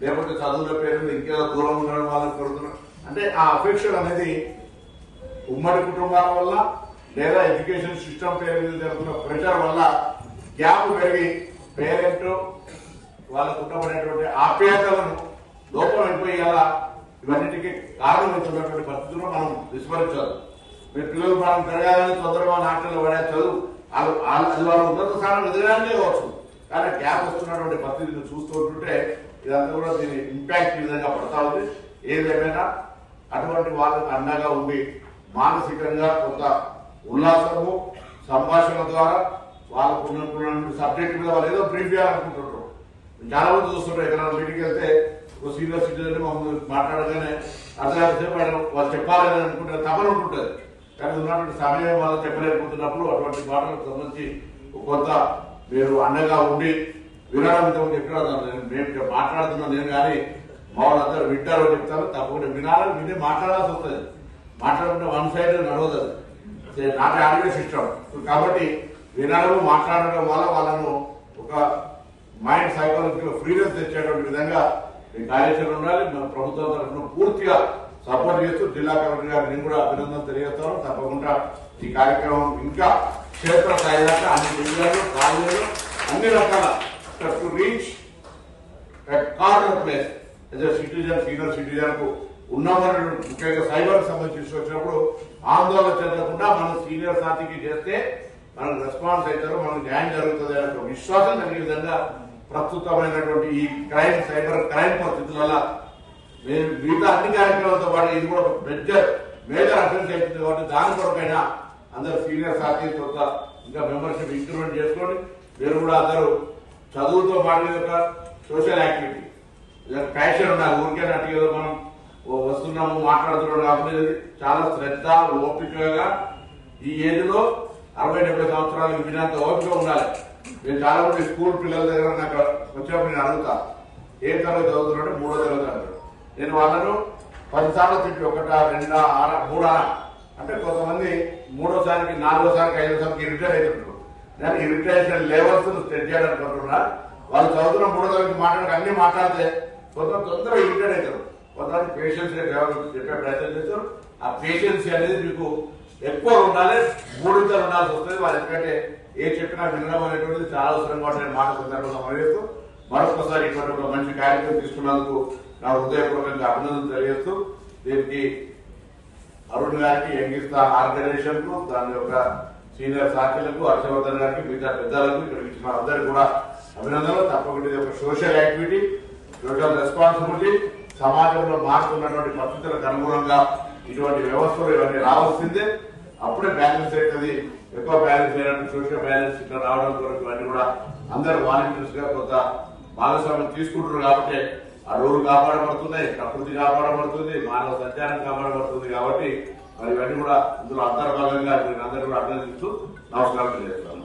లేకపోతే చదువుల పేరు ఇంకేదో దూరం ఉండడం వాళ్ళని కొడుతున్నారు అంటే ఆ అఫెక్షన్ అనేది ఉమ్మడి కుటుంబాల వల్ల లేదా ఎడ్యుకేషన్ సిస్టమ్ పేరు మీద జరుగుతున్న ప్రెషర్ వల్ల గ్యాప్ పెరిగి పేరెంట్ వాళ్ళకు ఉండబడేటువంటి ఆప్యాయతలను లోపం అయిపోయేలా ఇవన్నిటికీ కారణమవుతున్నటువంటి పరిస్థితుల్లో మనం విస్మరించాలి. మీ పిల్లలు మనం పెరగాలని తొందరగా నాట్యంలో పడే చదువు వాళ్ళు- వాళ్ళు- అది వాళ్ళ ఉన్నత స్థానం ఎదగడానికే కావచ్చు. కానీ గ్యాప్ వస్తున్నటువంటి పరిస్థితిని చూస్తూ ఉంటుంటే ఇదంతా కూడా దీని ఇంపాక్ట్ ఈ విధంగా పడతా ఉంది. ఏదేమైనా అటువంటి వాళ్ళకు అండగా ఉండి మానసికంగా కొంత ఉల్లాసము సంభాషణ ద్వారా వాళ్ళకు ఉన్నటువంటి సబ్జెక్ట్ మీద వాళ్ళు ఏదో బ్రీఫ్ చేయాలనుకుంటుంటారు చాలా మంది చూస్తుంటారు ఎక్కడ మీటింగ్ వెళ్తే ఒక సీనియర్ సిటిజన్ మమ్మల్ని మాట్లాడగానే అర్థం ఆయన వాళ్ళు చెప్పాలని అనుకుంటే తమను ఉంటుంటుంది. కానీ ఉన్నటువంటి సమయం వాళ్ళు చెప్పలేకపోతున్నప్పుడు అటువంటి మాటలకు సంబంధించి కొంత మీరు అండగా ఉండి వినడం ఎక్కడ చెప్పిన మేము మాట్లాడుతున్నాం నేను కానీ మా వాళ్ళందరూ వింటారో చెప్తారు తప్పకుండా వినాలని విని మాట్లాడాల్సి వస్తుంది. మాట్లాడుకుంటే వన్ సైడ్ నడవదు అది. Not audio system. కాబట్టి వినడం మాట్లాడడం వల్ల వాళ్ళను ఒక మైండ్ సైకాలజికల్ ఫ్రీనెస్ తెచ్చేటువంటి విధంగా ఈ కార్యాచరణ ఉండాలి. మన ప్రభుత్వం తరఫున పూర్తిగా సపోర్ట్ చేస్తూ జిల్లా కలెక్టర్ గారు నేను కూడా అభినందన తెలియజేస్తాను. తప్పకుండా ఈ కార్యక్రమం ఇంకా క్షేత్ర స్థాయి దాకా అన్ని జిల్లాలు కాలేజీలు అన్ని రకాల to reach corner place as a citizen senior సిటిజన్కు ఉన్నవారు ముఖ్యంగా సైబర్ సంబంధించి వచ్చినప్పుడు ఆందోళన చెందకుండా మనం సీనియర్ సాధికి చేస్తే మనకు రెస్పాన్స్ అవుతారు మనకు న్యాయం జరుగుతుంది అనే విశ్వాసం కలిగే విధంగా ప్రస్తుతమైనటువంటి ఈ క్రైమ్ సైబర్ క్రైమ్ పరిస్థితుల మేము మిగతా అన్ని కార్యక్రమాలతో పాటు ఇది కూడా మెజర్ మేజర్ మేజర్ అఫెన్స్ అవుతుంది కాబట్టి దాని కొరకైనా అందరు సీనియర్ సాథీ కొంత ఇంకా మెంబర్షిప్ ఇంక్రిమెంట్ చేసుకోండి. మీరు కూడా అందరూ చదువుతో పాటు ఒక సోషల్ యాక్టివిటీ ప్యాషన్ ఉండాలి ఊరికే నట్టు ఏదో మనం వస్తున్నాము మాట్లాడుతున్నాము కాకుండా చాలా శ్రద్ధ ఓపికగా ఈ ఏజ్లో అరవై డెబ్బై సంవత్సరాలు వినంత ఓపిక ఉండాలి. నేను చాలా మంది స్కూల్ పిల్లల దగ్గర నాకు వచ్చినప్పుడు నేను అడుగుతా. ఏ తరగతి చదువుతున్నాడు? మూడో తరగతి అంటాడు. నేను వాళ్ళను పదిసార్లు తిప్పి ఒకట రెండా ఆర మూడా అంటే కొంతమంది మూడోసారికి నాలుగోసారికి ఐదోసారికి రిటైర్ అవుతుంటారు నేను ఇరిటేషన్ లెవెల్స్ సెట్ చేయడానికి వాళ్ళు చదువుతున్న మూడో తరగతి మాట్లాడక అన్ని మాట్లాడితే కొంత తొందరగా ఇరిటేట్ అవుతారు. కొంతమంది పేషెన్స్ చెప్పే ప్రయత్నం చేస్తారు. ఆ పేషెన్సీ అనేది మీకు ఎక్కువ ఉండాలి మూడింతలు ఉండాల్సి వస్తుంది. వాళ్ళు ఎందుకంటే ఏ చెప్పినా వినడం అనేటువంటిది చాలా అవసరం కాబట్టి నేను మాట సందర్భంగా మనవేస్తూ మరొకసారి ఇటువంటి ఒక మంచి కార్యక్రమం తీసుకున్నందుకు నా హృదయపూర్వకంగా అభినందన తెలియజేస్తూ దీనికి అరుణ్ గారికి ఎంగిస్తా ఆర్గనైజేషన్ దాని యొక్క సీనియర్ సాక్షులకు హర్షవర్ధన్ గారికి మిగతా పెద్దలకు ఇక్కడికి ఇచ్చిన అందరికీ కూడా అభినందనలు. తప్పకుండా ఇది ఒక సోషల్ యాక్టివిటీ సోషల్ రెస్పాన్సిబిలిటీ సమాజంలో మారుతున్నటువంటి పరిస్థితులకు అనుగుణంగా ఇటువంటి వ్యవస్థలు ఇవన్నీ రావాల్సిందే. అప్పుడే బ్యాలెన్స్ అవుతుంది. ఎక్కువ బ్యాలెన్స్ అయినట్టు సోషల్ బ్యాలెన్స్ ఇట్లా రావడం కొరకు ఇవన్నీ కూడా అందరు వాలంటీర్స్గా కొంత భాగస్వామ్యం తీసుకుంటారు కాబట్టి అడవులు కాపాడబడుతున్నాయి ప్రకృతి కాపాడబడుతుంది మానవ సంచారం కాపాడబడుతుంది కాబట్టి మరి ఇవన్నీ కూడా ఇందులో అంతర్భాగంగా మీరు అందరూ కూడా అభినందిస్తూ నమస్కారం తెలియజేస్తాను